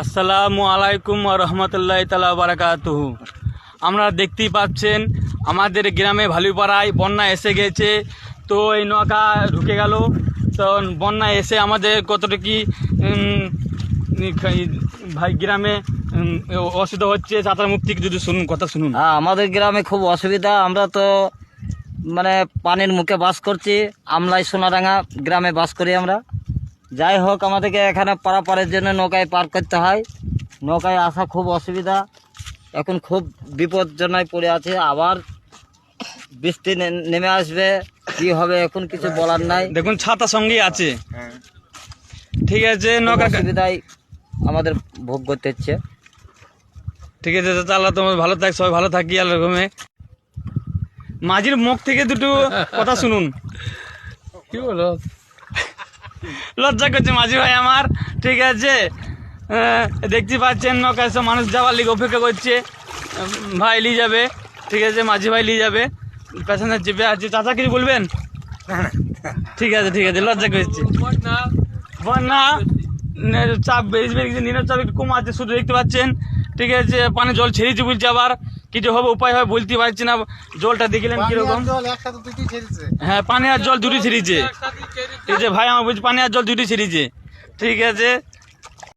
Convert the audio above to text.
আসসালামু আলাইকুম রহমতুল্লাহ তালা বারাকাতুহু। আমরা দেখতেই পাচ্ছেন, আমাদের গ্রামে ভালুপাড়ায় বন্যা এসে গেছে। তো এই নৌকা ঢুকে গেল। তো বন্যা এসে আমাদের কতটা কি ভাই গ্রামে অসুবিধা হচ্ছে চাতার থেকে যদি শুনুন, কথা শুনুন। হ্যাঁ আমাদের গ্রামে খুব অসুবিধা। আমরা তো মানে পানির মুখে বাস করছি। আমলাই সোনারাঙ্গা গ্রামে বাস করি আমরা। যাই হোক আমাদেরকে এখানে পারাপারের জন্য নৌকায় পার করতে হয়। নৌকায় আসা খুব অসুবিধা। এখন খুব বিপজ্জনায় পড়ে আছে। আবার বৃষ্টি নেমে আসবে। কি হবে এখন কিছু বলার নাই। দেখুন ছাতা সঙ্গেই আছে। ঠিক আছে নৌকা অসুবিধায় আমাদের ভোগ করতে হচ্ছে। ঠিক আছে তো আল্লাহ তোমার ভালো থাক সবাই ভালো থাকি আল্লাহ রকমে। মাঝির মুখ থেকে দুটো কথা শুনুন। কি বলো? লজ্জা করছে মাঝি ভাই আমার ঠিক আছে? দেখতে পাচ্ছেন নৌকায় সব মানুষ যাওয়ার লিগে অপেক্ষা করছে। ভাই নিয়ে যাবে ঠিক আছে মাঝি ভাই নিয়ে যাবে। প্যাসেঞ্জার চেপে আছে চাচা কিছু বলবেন? ঠিক আছে ঠিক আছে লজ্জা করছে। বন্যা নে- চাপ বেরিয়ে বেরিয়ে নিনের চাপ একটু কম আছে শুধু দেখতে পাচ্ছেন। ঠিক আছে পানি জল ছেড়েছে বলছে আবার। কিছু হবে উপায় হয় বলতে পারছি না। জলটা দেখলেন কীরকম? হ্যাঁ পানি আর জল দুটি ছিঁড়িছে। ঠিক আছে ভাই আমার বুঝ পানি আর জল দুটি ছিঁড়িছে। ঠিক আছে?